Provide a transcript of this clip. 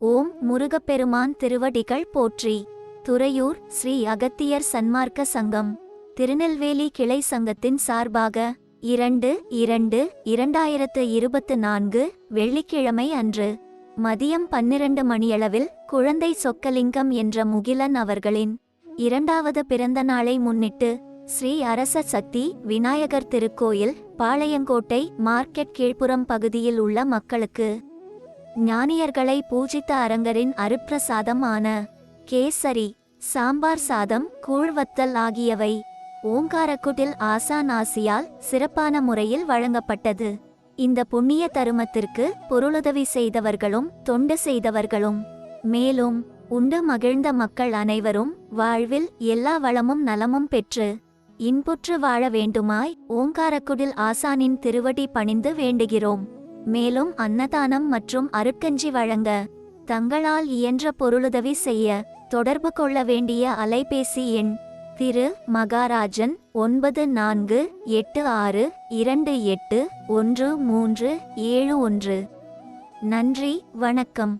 ஓம் முருகப்பெருமான் திருவடிகள் போற்றி. துறையூர் ஸ்ரீ அகத்தியர் சன்மார்க்க சங்கம். திருநெல்வேலி கிளை சங்கத்தின் சார்பாக இரண்டு இரண்டு இரண்டாயிரத்து இருபத்து நான்கு வெள்ளிக்கிழமை அன்று மதியம் பன்னிரண்டு மணியளவில் குழந்தை சொக்கலிங்கம் என்ற முகிலன் அவர்களின் இரண்டாவது பிறந்த நாளை முன்னிட்டு ஸ்ரீ அரச சக்தி விநாயகர் திருக்கோயில் பாளையங்கோட்டை மார்க்கெட் கீழ்ப்புறம் பகுதியில் உள்ள மக்களுக்கு ஞானியர்களை பூஜித்த அரங்கரின் அருப்பிரசாதம் ஆன கேசரி சாம்பார் சாதம் கூழ்வத்தல் ஆகியவை ஓங்காரக்குட்டில் ஆசான் ஆசியால் சிறப்பான முறையில் வழங்கப்பட்டது. இந்த புண்ணிய தருமத்திற்கு பொருளுதவி செய்தவர்களும் தொண்டு செய்தவர்களும் மேலும் உண்டு மகிழ்ந்த மக்கள் அனைவரும் வாழ்வில் எல்லா வளமும் நலமும் பெற்று இன்புற்று வாழ வேண்டுமாய் ஓங்காரக்குடில் ஆசானின் திருவடி பணிந்து வேண்டுகிறோம். மேலும் அன்னதானம் மற்றும் அருட்கஞ்சி வழங்க தங்களால் இயன்ற பொருளுதவி செய்ய தொடர்பு கொள்ள வேண்டிய அலைபேசி எண் திரு மகாராஜன் ஒன்பது நான்கு எட்டு ஆறு இரண்டு எட்டு ஒன்று மூன்று ஏழு ஒன்று. நன்றி வணக்கம்.